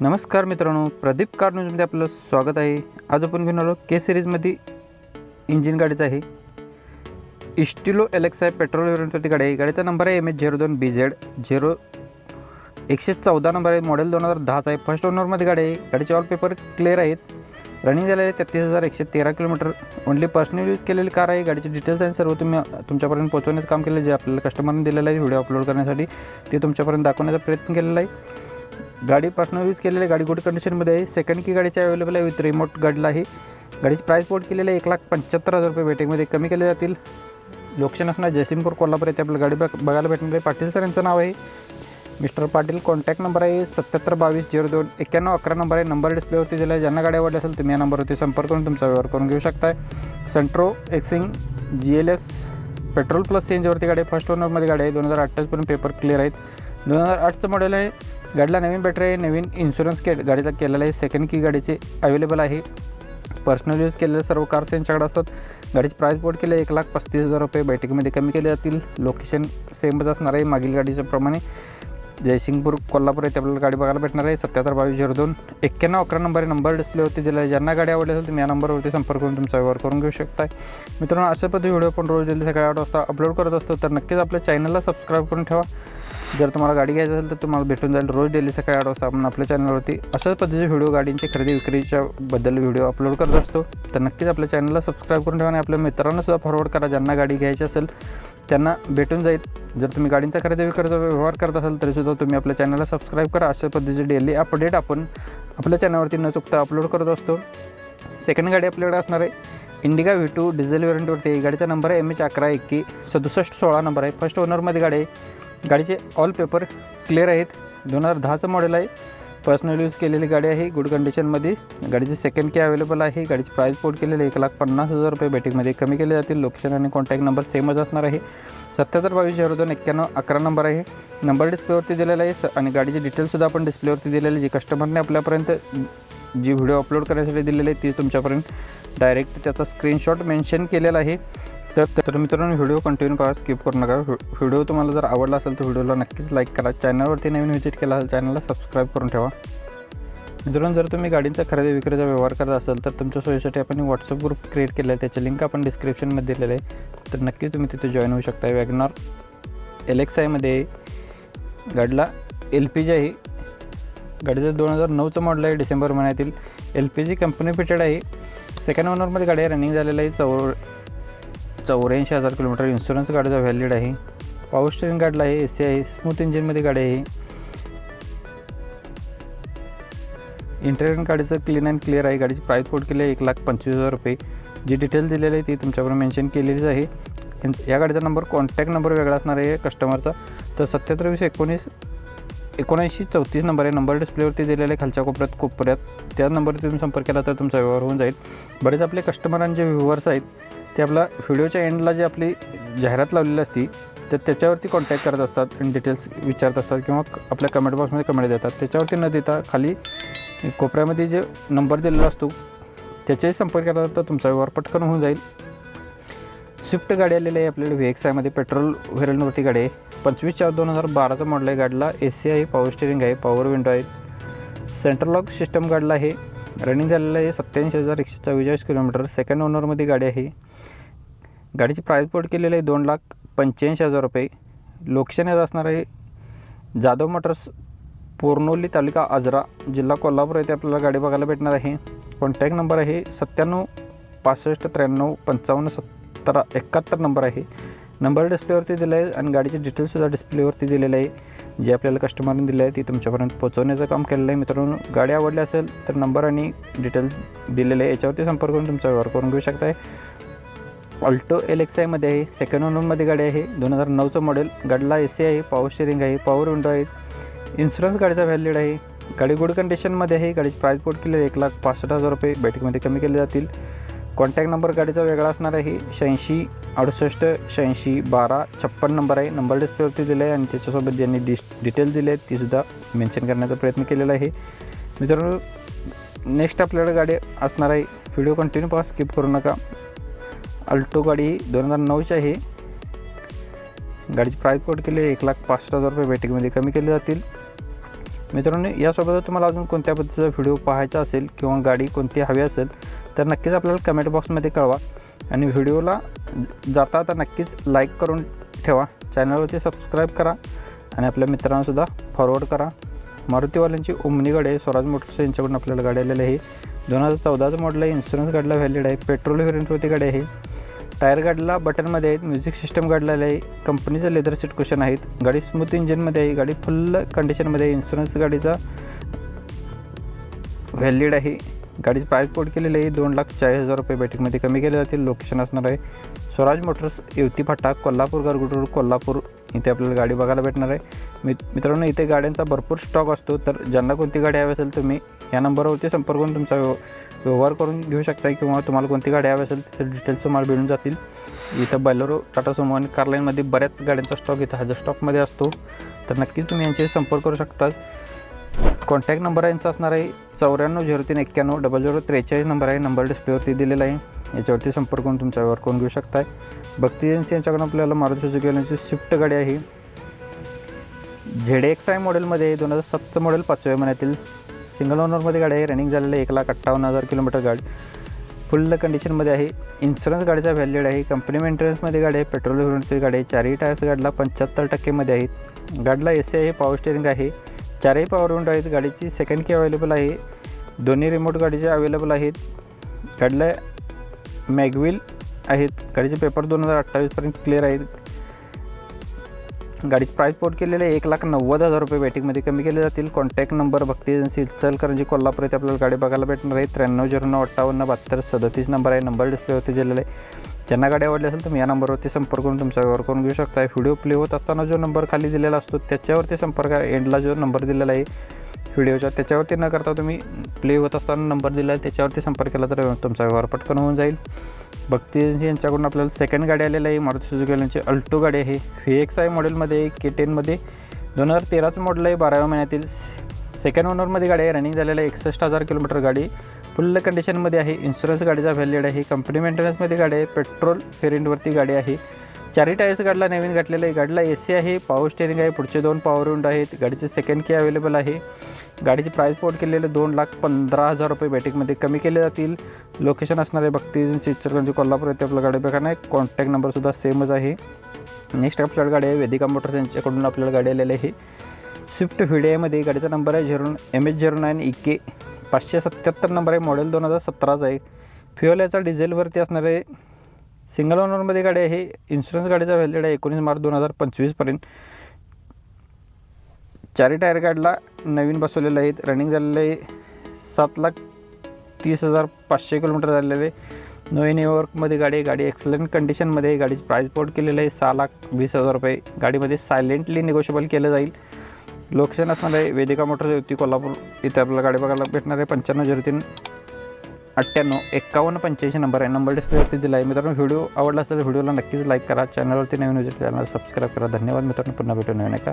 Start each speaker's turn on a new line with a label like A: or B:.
A: नमस्कार मित्रांनो प्रदीप कार न्यूजमध्ये आपलं स्वागत आहे. आज आपण घेऊन आलो के सिरीजमध्ये इंजिन गाडीचं आहे. इस्टिलो एलेक्स आहे पेट्रोल वेरियंटवरती गाडी आहे. गाडीचा नंबर आहे एम एच झिरो दोन बी झेड झिरो एकशे चौदा नंबर आहे. मॉडेल दोन हजार दहाचा आहे. फर्स्ट ओनरमध्ये गाडी आहे. गाडीचे ऑल पेपर क्लिअर आहेत. रनिंग झालेले आहे तेहतीस हजार एकशे तेरा किलोमीटर ओनली पर्सनल यूज केलेली कार आहे. गाडीचे डिटेल्स आणि सर्व तुम्ही तुमच्यापर्यंत पोहोचवण्याचं काम केलं जे आपल्याला कस्टमरने दिलेलं आहे. व्हिडिओ अपलोड करण्यासाठी ते तुमच्यापर्यंत दाखवण्याचा प्रयत्न केलेला आहे. गाडी पर्सनल यूज केलेली गाडी गुड कंडिशनमध्ये आहे. सेकंड की गाडीची अवेलेबल आहे विथ रिमोट गाडीला आहे गाडीची प्राईस पोट केलेली आहे एक लाख पंच्याहत्तर हजार रुपये वेटिंगमध्ये कमी केले जातील. लोकेशन असणार जयसिंगपूर कोल्हापूर येथे आपल्याला गाडी बघ बघायला भेटणार आहे. पाटील सर यांचं नाव आहे. मिस्टर पाटील कॉन्टॅक्ट नंबर आहे सत्याहत्तर बावीस झिरो दोन एक्क्याण्णव अकरा नंबर आहे. नंबर डिस्प्लेवरती दिला आहे ज्यांना गाडी आवडली असेल तुम्ही या नंबरवरती संपर्क करून तुमचा व्यवहार करून घेऊ शकताय. Santro Xing G L S petrol plus C एनजीवरती गाडी आहे. फर्स्ट ओनरमध्ये गाडी आहे. दोन हजार अठ्ठावीसपर्यंत पेपर क्लिअर आहेत. दोन हजार आठचं मॉडेल आहे. गाडीला नवीन बॅटरी आहे नवीन इन्शुरन्स के गाडीला केलेला आहे. सेकंड की गाडीचे अवेलेबल आहे. पर्सनल यूज केलेले सर्व कार्स यांच्याकडे असतात. गाडीची प्राईस बोर्ड केले एक लाख पस्तीस हजार रुपये. बैठकीमध्ये कमी केले जातील. लोकेशन सेमच असणार आहे मागील गाडीच्या प्रमाणे. जयसिंगपूर कोल्हापूर येथे आपल्याला गाडी बघायला भेटणार आहे. सत्याहत्तर बावीस झिरो दोन. एक्क्याण्णव अकरा नंबर नंबर डिस्प्लेवरती दिला आहे. ज्यांना गाडी आवडली असेल तुम्ही या नंबरवरती संपर्क करून तुमचा व्यवहार करून घेऊ शकता मित्रांनो अशा पद्धती व्हिडिओ पण रोज डेली सकाळी आठ वाजता अपलोड करत असतो तर नक्कीच आपल्या चॅनलला सबस्क्राईब करून ठेवा. जर तुम्हाला गाडी घ्यायची असेल तर तुम्हाला भेटून जाईल. रोज डेली सकाळी आठ वाजता आपण आपल्या चॅनलवरती अशाच पद्धतीचे व्हिडिओ गाडींची खरेदी विक्रीच्या बद्दल व्हिडिओ अपलोड करत असतो. तर नक्कीच आपल्या चॅनलला सबस्क्राईब करून ठेवा आणि आपल्या मित्रांना सुद्धा फॉरवर्ड करा ज्यांना गाडी घ्यायची असेल. त्यांना भेटून जाईल. जर तुम्ही गाडींचा खरेदी विक्रीचा व्यवहार करत असाल तरीसुद्धा तुम्ही आपल्या चॅनलला सबस्क्राईब करा. अशा पद्धतीचे डेली अपडेट आपण आपल्या चॅनलवरती न चुकता अपलोड करत असतो. सेकंड गाडी आपल्याकडे असणार आहे. इंडिका व्ही टू डिझेल वेरियंटवरती गाडीचा नंबर आहे एम एच अकरा एक्की सदुसष्ट सोळा नंबर आहे. फर्स्ट ओनरमध्ये गाडी आहे. गाडीचे ऑल पेपर क्लिअर आहेत. दोन हजार दहाचं मॉडेल आहे. पर्सनल यूज केलेली गाडी आहे. गुड कंडिशनमध्ये गाडीची सेकंड की अवेलेबल आहे. गाडीची प्राईस पोट केलेली एक लाख पन्नास हजार रुपये बॅटिंगमध्ये कमी केले जातील. लोकेशन आणि कॉन्टॅक्ट नंबर सेमच असणार आहे. सत्याहत्तर बावीस झिरो दोन एक्क्याण्णव अकरा नंबर आहे. नंबर डिस्प्लेवरती दिलेला आहे. स आणि गाडीचे डिटेल्ससुद्धा आपण डिस्प्लेवरती दिलेले जे कस्टमरने आपल्यापर्यंत जी व्हिडिओ अपलोड करण्यासाठी दिलेली आहे ती तुमच्यापर्यंत डायरेक्ट त्याचा स्क्रीनशॉट मेन्शन केलेला आहे. तर तर मित्रांनो व्हिडिओ कंटिन्यू करा स्किप करू नका. व्हिडिओ तुम्हाला जर आवडला असेल तर व्हिडिओला नक्कीच लाईक करा. चॅनलवरती नवीन व्हिजिट केला असेल चॅनलला सबस्क्राईब करून ठेवा. मित्रांनो जर तुम्ही गाडींचा खरेदी विक्रीचा व्यवहार करत असाल तर तुमच्या सोयीसाठी आपण व्हॉट्सअप ग्रुप क्रिएट केला आहे. त्याची लिंक आपण डिस्क्रिप्शनमध्ये दिलेलं आहे. तर नक्कीच तुम्ही तिथे जॉईन होऊ शकता. वॅगनॉर एल एक्स आयमध्ये गाडीला एल पी जी आहे. गाडीचं दोन हजार नऊचं मॉडल आहे डिसेंबर महिन्यातील. L P G company fitted आहे. सेकंड ओनरमध्ये गाडी रनिंग झालेलं आहे. चौ चौऱ्याऐंशी हजार किलोमीटर इन्शुरन्स गाडीचा व्हॅलिड आहे. पाऊस स्टेरिंग गाडीला आहे ए सी आहे स्मूथ इंजिनमध्ये गाडी आहे. इंटेरियर गाडीचं क्लीन अँड क्लिअर आहे. गाडीची प्राईस कोड केली आहे एक लाख पंचवीस हजार रुपये. जी डिटेल दिलेली आहे ती तुमच्याकडून मेन्शन केलेलीच आहे. या गाडीचा नंबर कॉन्टॅक्ट नंबर वेगळा असणार आहे कस्टमरचा तर सत्याहत्तर वीस एकोणीस एकोणऐंशी चौतीस नंबर आहे. नंबर डिस्प्लेवरती दिलेला आहे खालच्या कोपऱ्यात कोपऱ्यात. त्या नंबरवरती तुम्ही संपर्क केला तर तुमचा व्यवहार होऊन जाईल. बरेच आपले कस्टमरांचे जे व्ह्युअर्स आहेत ते आपला व्हिडिओच्या एंडला जी आपली जाहिरात लावलेली असती तर त्याच्यावरती कॉन्टॅक्ट करत असतात आणि डिटेल्स विचारत असतात किंवा आपल्या कमेंट बॉक्समध्ये कमेंट देतात. त्याच्यावरती न देता खाली कोपऱ्यामध्ये जे नंबर दिलेला असतो त्याच्याही संपर्क केला तर तुमचा व्यवहार पटकन होऊन जाईल. स्विफ्ट गाडी आलेली आहे आपल्याला व्ही एक्स आयमध्ये पेट्रोल व्हेरियंटवरती गाडी आहे. पंचवीस चार दोन हजार बाराचं मॉडल आहे गाडीला. ए सी आहे पॉवर स्टेरिंग आहे पॉवर विंडो आहे. सेंट्रल लॉक सिस्टम गाडीला आहे. रनिंग झालेलं आहे सत्त्याऐंशी हजार एकशे चव्वेचाळीस किलोमीटर सेकंड ओनरमध्ये गाडी आहे. गाडीची प्राईस पोट केलेली आहे दोन लाख पंच्याऐंशी हजार रुपये. लोकेशन याचं असणार आहे जाधव मोटर्स पोर्नोली तालुका आजरा जिल्हा कोल्हापूर येथे आपल्याला गाडी बघायला भेटणार आहे. कॉन्टॅक्ट नंबर आहे सत्त्याण्णव पासष्ट त्र्याण्णव पंचावन्न सत्तरा एकाहत्तर नंबर आहे. नंबर डिस्प्लेवरती दिला आहे आणि गाडीचे डिटेल्ससुद्धा डिस्प्लेवरती दिलेलं आहे. जे आपल्याला कस्टमरने दिले आहे ती तुमच्यापर्यंत पोहोचवण्याचं काम केलेलं आहे. मित्रांनो गाडी आवडली असेल तर नंबर आणि डिटेल्स दिलेले आहे. याच्यावरती संपर्क करून तुमचा व्यवहार करून घेऊ शकताय. ऑल्टो एल एक्स आयमध्ये आहे सेकंड ओनरमध्ये गाडी आहे दोन हजार नऊचं मॉडेल गाडीला ए सी आहे पॉवर स्टेरिंग आहे पॉवर विंडो आहे इन्शुरन्स गाडीचा व्हॅलिड आहे गाडी गुड कंडिशनमध्ये आहे गाडीची प्राईस पोट केली आहे एक लाख पासष्ट हजार रुपये बॅटरीमध्ये कमी केले जातील. कॉन्टॅक्ट नंबर गाडीचा वेगळा असणार आहे शहाऐंशी अडुसष्ट शहाऐंशी बारा छप्पन नंबर आहे. नंबर डिस्प्लेवरती दिला आहे आणि त्याच्यासोबत ज्यांनी डिस डिटेल दिले आहेत तीसुद्धा मेन्शन करण्याचा प्रयत्न केलेला आहे. मित्रांनो नेक्स्ट आपल्याकडे गाडी असणार आहे. व्हिडिओ कंटिन्यू पहा स्किप करू नका. अल्टो गाडी दोन हजार नऊची आहे. गाडीची प्राईस कोट केली एक लाख पासष्ट हजार रुपये बॅटिंगमध्ये कमी केले जातील. मित्रांनो यासोबत तुम्हाला अजून कोणत्या पद्धतीचा व्हिडिओ पाहायचा असेल किंवा गाडी कोणती हवी असेल तर नक्कीच आपल्याला कमेंट बॉक्समध्ये कळवा. आणि व्हिडिओला जाता आता नक्कीच लाईक करून ठेवा. चॅनलवरती सबस्क्राईब करा आणि आपल्या मित्रांनासुद्धा फॉरवर्ड करा. मारुतीवाल्यांची ओमनी गाडी आहे स्वराज मोटर्स यांच्याकडून आपल्याला गाडी आलेली आहे. दोन हजार चौदाचं मॉडल आहे इन्शुरन्स गाडीला व्हॅलिड आहे पेट्रोल व्हेरियंटवरती गाडी आहे. टायर गाडीला बटनमध्ये आहेत म्युझिक सिस्टम गाडलेलं आहे कंपनीचं लेदर सीट कुशन आहेत गाडी स्मूथ इंजिनमध्ये आहे गाडी फुल कंडिशनमध्ये आहे इन्शुरन्स गाडीचा व्हॅलिड आहे. गाडीचं प्राईस पोट केलेली आहे दोन लाख चाळीस हजार रुपये बॅटिंगमध्ये कमी केले जातील लोकेशन असणार आहे. स्वराज मोटर्स युवती फाटा कोल्हापूर गारगुट रोड कोल्हापूर इथे आपल्याला गाडी बघायला भेटणार आहे. मित्रांनो इथे गाड्यांचा भरपूर स्टॉक असतो तर ज्यांना कोणती गाडी हवी असेल तुम्ही या नंबरवरती संपर्क करून तुमचा व्यव व्यवहार करून घेऊ शकता किंवा तुम्हाला कोणती गाडी हवी असेल तिथे डिटेल्स तुम्हाला मिळून जातील. इथं बॅलरो टाटा सुमो आणि कारलाईनमध्ये बऱ्याच गाड्यांचा स्टॉक इथं हजर स्टॉकमध्ये असतो. तर नक्कीच तुम्ही यांच्याशी संपर्क करू शकता. कॉन्टॅक्ट नंबर यांचा असणार आहे चौऱ्याण्णव झिरो तीन एक्क्याण्णव डबल झिरो त्रेचाळीस नंबर आहे. नंबर डिस्प्लेवरती दिलेला आहे. याच्यावरती संपर्क करून तुमचा व्यवहार करून घेऊ शकताय. भक्ती एजन्सी यांच्याकडून आपल्याला मारुती सुझुकी यांची स्विफ्ट गाडी आहे. झेड एक्स आय मॉडेलमध्ये दोन हजार सातचं मॉडेल पाचव्या महिन्यातील सिंगल ओनरमध्ये गाडी आहे. रनिंग झालेलं आहे. एक लाख अठ्ठावन्न हजार किलोमीटर गाडी. फुल कंडिशनमध्ये आहे. इन्शुरन्स गाडीचा व्हॅलिड आहे. कंपनी मेंटेनन्समध्ये गाडी आहे. पेट्रोल व्हेरियंटची गाडी आहे. चारही टायर्स गाडीला पंच्याहत्तर टक्केमध्ये आहेत गाडीला ए सी आहे. पॉवर स्टेरिंग आहे. चारही पॉवर विंडो आहेत. गाडीची सेकंड की अवेलेबल आहे. दोन्ही रिमोट गाडीचे अवेलेबल आहेत. गाडीला मॅगविल आहेत. गाडीचे पेपर दोन हजार अठ्ठावीसपर्यंत क्लिअर आहेत. गाडीची प्राईस पोट केलेलं आहे. एक लाख नव्वद हजार रुपये बॅटिंगमध्ये कमी केले जातील. Contact number Bhakti agency Ichalkaranji Kolhapur येथे आपल्याला गाडी बघायला भेटणार आहे. त्र्याण्णव झिरो नऊ अठ्ठावन्न बहात्तर सदतीस नंबर आहे. नंबर डिस्प्लेवरती दिलेला आहे. ज्यांना गाडी आवडली असेल तुम्ही या नंबरवरती संपर्क करून तुमचा व्यवहार करून घेऊ शकता. व्हिडिओ प्ले होत असताना जो नंबर खाली दिलेला असतो त्याच्यावरती संपर्क एंडला जो नंबर दिलेला आहे व्हिडिओच्या त्याच्यावरती न करता तुम्ही प्ले होत असताना नंबर दिला आहे त्याच्यावरती संपर्क केला तर तुमचा व्यवहार पटकन होऊन जाईल. भक्ती एजन्सी यांच्याकडून आपल्याला सेकंड गाडी आलेली आहे मारुती सुजुकी यांची अल्टो गाडी आहे. व्ही एक्स आय मॉडेलमध्ये के टेनमध्ये दोन हजार तेराचं मॉडेल आहे बाराव्या महिन्यातील सेकंड ओनरमध्ये गाडी आहे रनिंग झालेलं आहे एकसष्ट हजार किलोमीटर गाडी. फुल कंडिशनमध्ये आहे इन्शुरन्स गाडीचा व्हॅलिड आहे कंपनी मेंटेनन्समध्ये गाडी आहे पेट्रोल फेरेंटवरती गाडी आहे. चारही टायर्स गाडीला नवीन घातलेलं आहे. गाडीला ए सी आहे पॉवर स्टेरिंग आहे पुढचे दोन पॉवर विंडो आहेत. गाडीचे सेकंड की अवेलेबल आहे. गाडीची प्राईस पोर्ट केलेले दोन लाख पंधरा हजार रुपये बॅटिंगमध्ये कमी केले जातील. लोकेशन असणार आहे भक्ती कोल्हापूर येथे आपलं गाडी बघा नाही. कॉन्टॅक्ट नंबरसुद्धा सेमच आहे. नेक्स्ट आपल्याला गाडी आहे वेदिका मोटर्स यांच्याकडून आपल्याला गाडी आलेली आहे. स्विफ्ट व्हिडिओमध्ये गाडीचा नंबर आहे zero M H zero nine E K पाचशे सत्याहत्तर नंबर आहे मॉडेल दोन हजार सतराचा आहे. फ्युअल याचा डिझेलवरती असणारे सिंगल ओनरमध्ये गाडी आहे. इन्शुरन्स गाडीचा व्हॅलिड आहे. एकोणीस मार्च दोन हजार पंचवीसपर्यंत चारी टायर गाडीला नवीन बसवलेलं आहे रनिंग झालेलं आहे. सात लाख तीस हजार पाचशे किलोमीटर झालेलं. आहे नवीन न्यूयॉर्कमध्ये गाडी आहे. गाडी एक्सलंट कंडिशनमध्ये आहे. गाडीची प्राईस पोर्ट केलेलं आहे. सहा लाख वीस हजार रुपये. गाडीमध्ये सायलेंटली निगोशिएबल केलं जाईल. लोकेशन असणार आहे. वेदिका मोटर्स होती कोल्हापूर. इथे आपल्याला गाडी बघायला भेटणार आहे. पंच्याण्णव झिरो तीन. अठ्ठ्याण्णव एक्कावन्न पंच्याऐंशी नंबर आहे. नंबर डिस्प्लेवरती दिला आहे मित्रांनो व्हिडिओ आवडला असेल तर व्हिडिओला नक्कीच लाईक करा. चॅनलवरती नवीन चॅनल सबस्क्राईब करा. धन्यवाद मित्रांनो. पुन्हा भेटू नवीन एका